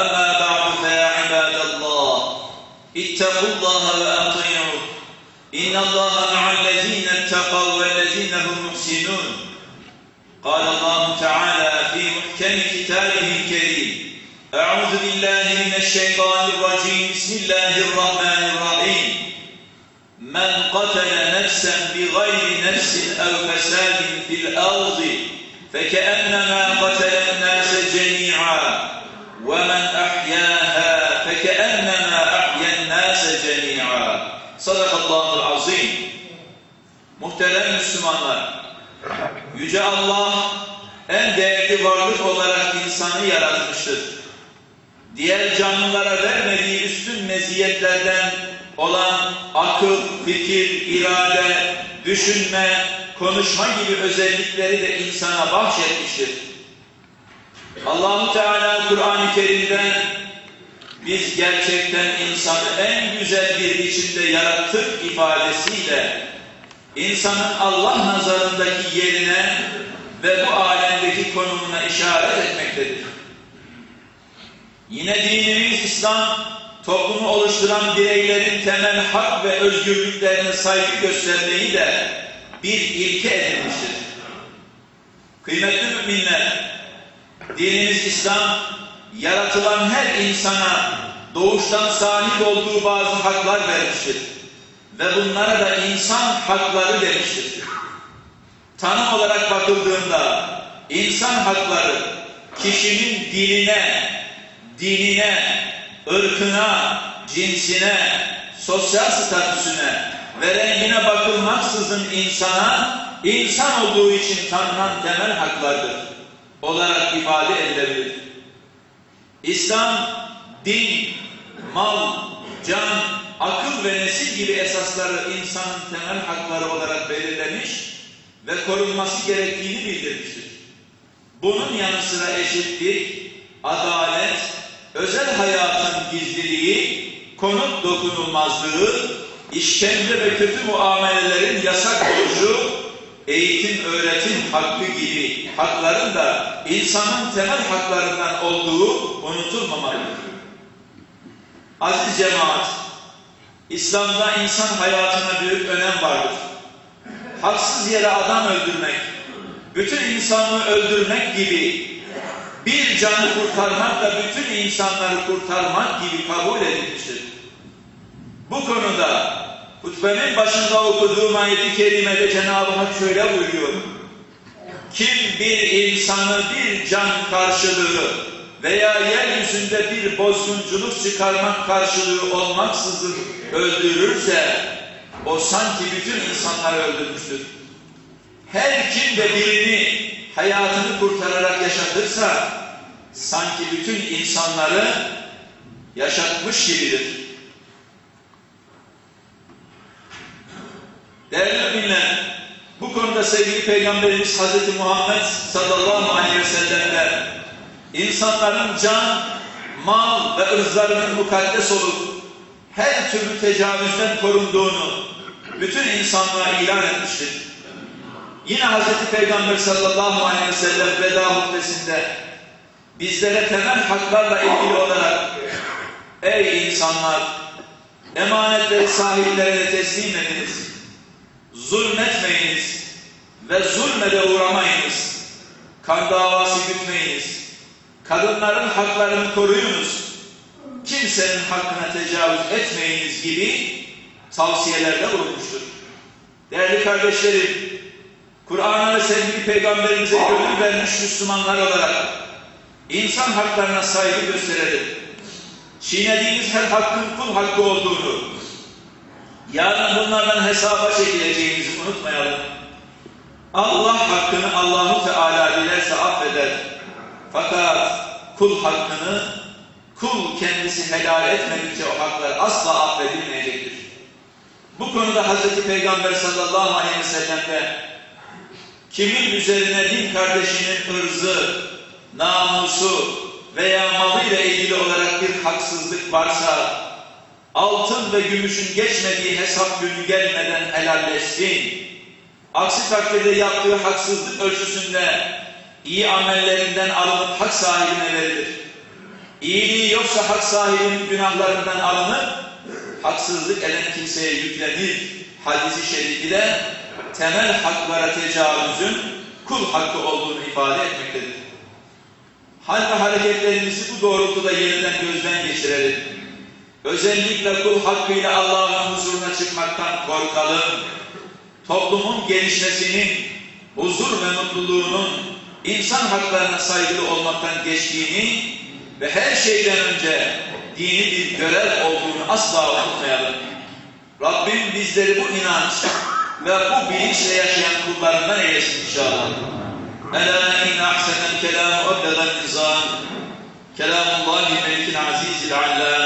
أما بعد فيا عباد الله اتقوا الله وأطيعوه. إن الله مع الذين اتقوا والذين هم محسنون. قال الله تعالى في محكم كتابه الكريم أعوذ بالله من الشيطان الرجيم. بسم الله الرحمن الرحيم. من قتل نفسا بغير نفس أو فساد في الأرض فكأنما قتل ومن أحياها فكأنما أحيا الناس جميعا صدق الله العظيم Muhterem Müslümanlar, Yüce Allah en değerli varlık olarak insanı yaratmıştır. Diğer canlılara vermediği üstün meziyetlerden olan akıl, fikir, irade, düşünme, konuşma gibi özellikleri de insana bahşetmiştir. Allahu Teala Kur'an-ı Kerim'de biz gerçekten insanı en güzel bir biçimde yarattık ifadesiyle insanın Allah nazarındaki yerine ve bu alemdeki konumuna işaret etmektedir. Yine dinimiz İslam toplumu oluşturan bireylerin temel hak ve özgürlüklerine saygı göstermeyi de bir ilke edinmiştir. Kıymetli müminler, dinimiz İslam yaratılan her insana doğuştan sahip olduğu bazı haklar vermiştir. Ve bunlara da insan hakları demiştir. Tanım olarak bakıldığında insan hakları kişinin diline, dinine, ırkına, cinsine, sosyal statüsüne ve rengine bakılmaksızın insana insan olduğu için tanınan temel haklardır olarak ifade edilebilir. İslam, din, mal, can, akıl ve nesil gibi esasları insanın temel hakları olarak belirlemiş ve korunması gerektiğini bildirmiştir. Bunun yanı sıra eşitlik, adalet, özel hayatın gizliliği, konut dokunulmazlığı, işkence ve kötü muamelelerin yasak oluşu, eğitim öğretim hakkı gibi hakların da insanın temel haklarından olduğu unutulmamalıdır. Aziz cemaat, İslam'da insan hayatına büyük önem vardır. Haksız yere adam öldürmek, bütün insanlığı öldürmek gibi bir canı kurtarmak da bütün insanları kurtarmak gibi kabul edilmiştir. Bu konuda hutbenin başında okuduğum ayet-i kerimede Cenab-ı Hak şöyle buyuruyor. Kim bir insanı bir can karşılığı veya yeryüzünde bir bozgunculuk çıkarmak karşılığı olmaksızın öldürürse o sanki bütün insanları öldürmüştür. Her kim de birini hayatını kurtararak yaşatırsa sanki bütün insanları yaşatmış gibidir. Değerli müminler, bu konuda sevgili Peygamberimiz Hazreti Muhammed sallallahu aleyhi ve sellem'den insanların can, mal ve ırzlarının mukaddes olup her türlü tecavüzden korunduğunu bütün insanlığa ilan etmiştir. Yine Hazreti Peygamber sallallahu aleyhi ve sellem veda hutbesinde bizlere temel haklarla ilgili olarak ey insanlar emanetleri sahiplerine teslim ediniz zulmetmeyiniz ve zulmede uğramayınız. Kan davası gütmeyiniz. Kadınların haklarını koruyunuz. Kimsenin hakkına tecavüz etmeyiniz gibi tavsiyelerde bulunmuştur. Değerli kardeşlerim, Kur'an'a ve sevgili peygamberimize gönül vermiş Müslümanlar olarak insan haklarına saygı gösterelim. Çiğnediğimiz her hakkın kul hakkı olduğunu, yarın bunlardan hesaba çekileceğimizi unutmayalım. Allah hakkını Allahu Teala dilerse affeder. Fakat kul hakkını kul kendisi helal etmedikçe o haklar asla affedilmeyecektir. Bu konuda Hz. Peygamber sallallahu aleyhi ve sellem'de kimin üzerine din kardeşinin ırzı, namusu veya malıyla ilgili olarak bir haksızlık varsa altın ve gümüşün geçmediği hesap günü gelmeden helalleşsin. Aksi takdirde yaptığı haksızlık ölçüsünde iyi amellerinden alınıp hak sahibine verilir. İyiliği yoksa hak sahibinin günahlarından alınıp haksızlık eden kimseye yüklenir. Hadisi şerifi de temel haklara tecavüzün kul hakkı olduğunu ifade etmektedir. Hal ve hareketlerimizi bu doğrultuda yeniden gözden geçirelim. Özellikle kul hakkıyla Allah'ın huzuruna çıkmaktan korkalım. Toplumun gelişmesinin, huzur ve mutluluğunun insan haklarına saygılı olmaktan geçtiğini ve her şeyden önce dini bir görev olduğunu asla unutmayalım. Rabbim bizleri bu inanç ve bu bilinçle yaşayan kullarından eylesin inşallah. Ela inne ahsenel kelamu ablegan nizam. Kelamullahi melikil azizil allam.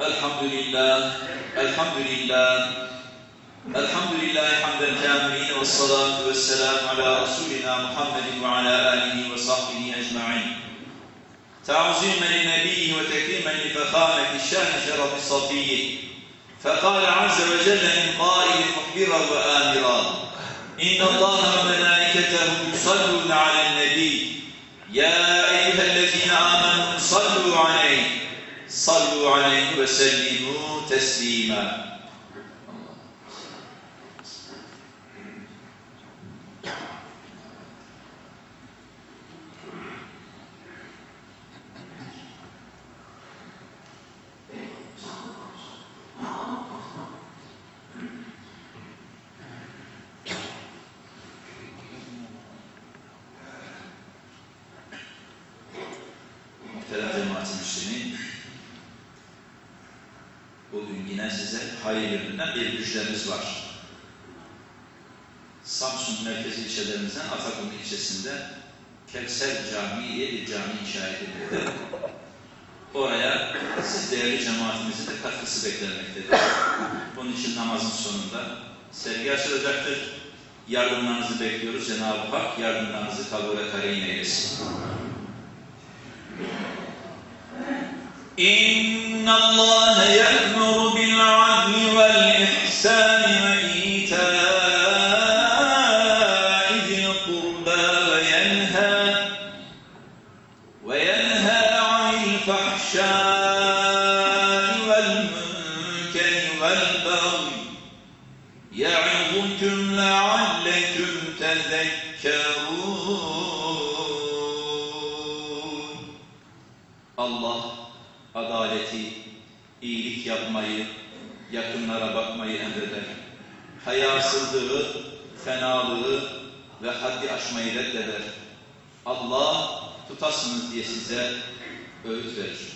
الحمد لله الحمد لله الحمد لله حمدا كاملين والصلاة والسلام على رسولنا محمد وعلى آله وصحبه أجمعين تعظيما لنبيه وتكريما لفخامة الشان شرف الصفي فقال عز وجل من قائل مخبرا وآمرا إن الله وملائكته يصلون على النبي يا أيها الذين آمنوا صلوا عليه صلوا عليه وسلموا تسليما. ثلاث مع المسلمين bugün yine size hayır yönünden bir müjdemiz var. Samsun merkezi ilçelerimizden Atakum ilçesinde Kevser Camii diye bir cami inşa edildi. Oraya siz değerli cemaatimizin de katkısı beklenmektedir. Bunun için namazın sonunda sergi açılacaktır. Yardımlarınızı bekliyoruz. Cenab-ı Hak yardımlarınızı kabule kareyn eylesin. إن الله يأمر بالعدل والإحسان وإيتاء ذي القربى وينهى وينهى عن الفحشاء والمنكر والبغي يعظكم لعلكم تذكرون Allah adaleti, iyilik yapmayı, yakınlara bakmayı emreder. Hayasızlığı, fenalığı ve haddi aşmayı reddeder. Allah tutasınız diye size öğüt verir.